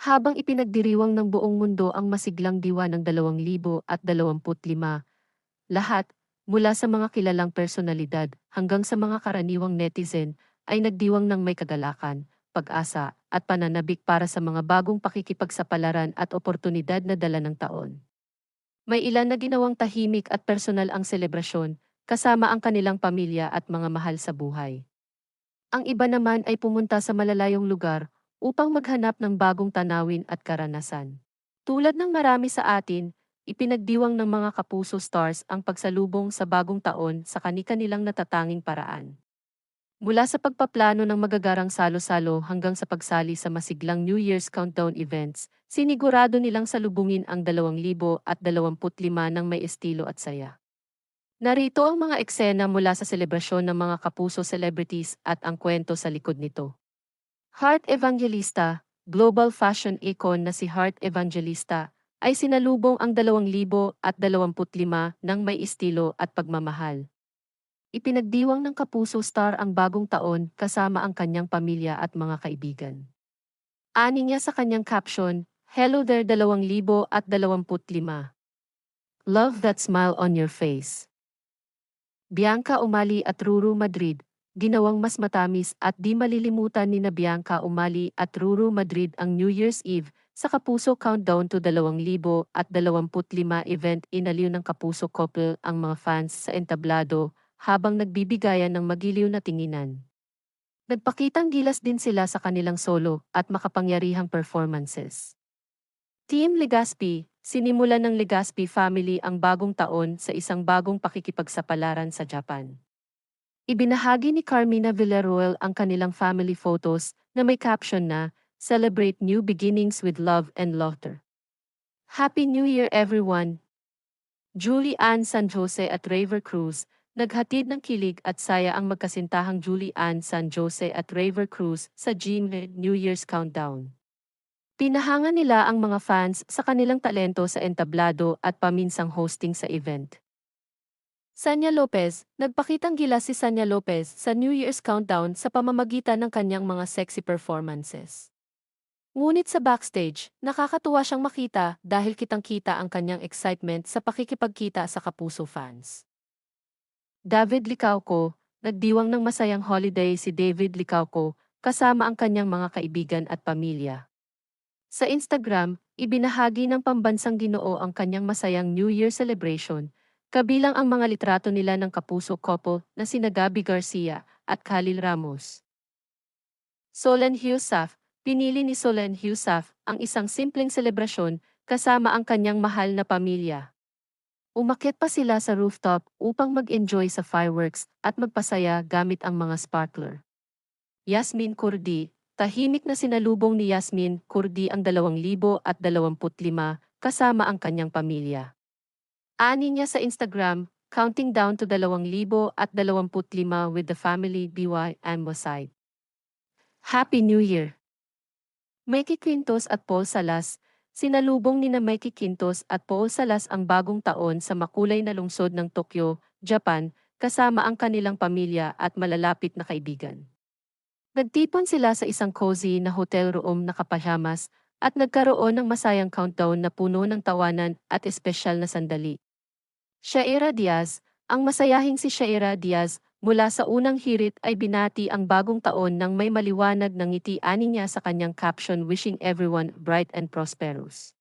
Habang ipinagdiriwang ng buong mundo ang masiglang diwa ng 2025, lahat, mula sa mga kilalang personalidad hanggang sa mga karaniwang netizen, ay nagdiwang ng may kagalakan, pag-asa, at pananabik para sa mga bagong pakikipagsapalaran at oportunidad na dala ng taon. May ilan na ginawang tahimik at personal ang selebrasyon, kasama ang kanilang pamilya at mga mahal sa buhay. Ang iba naman ay pumunta sa malalayong lugar upang maghanap ng bagong tanawin at karanasan. Tulad ng marami sa atin, ipinagdiwang ng mga kapuso stars ang pagsalubong sa bagong taon sa kani-kanilang natatanging paraan. Mula sa pagpaplano ng magagarang salo-salo hanggang sa pagsali sa masiglang New Year's Countdown events, sinigurado nilang salubungin ang 2025 ng may estilo at saya. Narito ang mga eksena mula sa selebrasyon ng mga kapuso celebrities at ang kwento sa likod nito. Heart Evangelista, global fashion icon na si Heart Evangelista, ay sinalubong ang 2025 ng may estilo at pagmamahal. Ipinagdiwang ng Kapuso Star ang bagong taon kasama ang kanyang pamilya at mga kaibigan. Ani niya sa kanyang caption, Hello there 2025. Love that smile on your face. Bianca Umali at Ruru Madrid, ginawang mas matamis at di malilimutan ni na Bianca Umali at Ruru Madrid ang New Year's Eve sa Kapuso Countdown to 2025 event inaliw ng Kapuso couple ang mga fans sa entablado habang nagbibigayan ng magiliw na tinginan. Nagpakitang gilas din sila sa kanilang solo at makapangyarihang performances. Team Legaspi, sinimulan ng Legaspi family ang bagong taon sa isang bagong pakikipagsapalaran sa Japan. Ibinahagi ni Carmina Villarroel ang kanilang family photos na may caption na Celebrate New Beginnings with Love and Laughter. Happy New Year everyone! Julie Ann San Jose at Raver Cruz, naghatid ng kilig at saya ang magkasintahang Julie Ann San Jose at Raver Cruz sa Gmail New Year's Countdown. Pinahanga nila ang mga fans sa kanilang talento sa entablado at paminsang hosting sa event. Sanya Lopez, nagpakitang gila si Sanya Lopez sa New Year's Countdown sa pamamagitan ng kanyang mga sexy performances. Ngunit sa backstage, nakakatuwa siyang makita dahil kitang-kita ang kanyang excitement sa pakikipagkita sa Kapuso fans. David Licauco, nagdiwang ng masayang holiday si David Licauco kasama ang kanyang mga kaibigan at pamilya. Sa Instagram, ibinahagi ng pambansang ginoo ang kanyang masayang New Year celebration Kabilang ang mga litrato nila ng kapuso couple na sina Gabi Garcia at Khalil Ramos. Solen Husaf, pinili ni Solen Husaf ang isang simpleng selebrasyon kasama ang kanyang mahal na pamilya. Umakyat pa sila sa rooftop upang mag-enjoy sa fireworks at magpasaya gamit ang mga sparkler. Yasmin Kurdi, tahimik na sinalubong ni Yasmin Kurdi ang 2025 kasama ang kanyang pamilya. Ani niya sa Instagram, counting down to 2025 with the family BY and Moside. Happy New Year! Mikey Quintos at Paul Salas, sinalubong ni na Mikey Quintos at Paul Salas ang bagong taon sa makulay na lungsod ng Tokyo, Japan, kasama ang kanilang pamilya at malalapit na kaibigan. Nagtipon sila sa isang cozy na hotel room na kapajamas at nagkaroon ng masayang countdown na puno ng tawanan at espesyal na sandali. Shaira Diaz, ang masayahing si Shaira Diaz, mula sa unang hirit ay binati ang bagong taon ng may maliwanag ng ngiti ani niya sa kanyang caption wishing everyone bright and prosperous.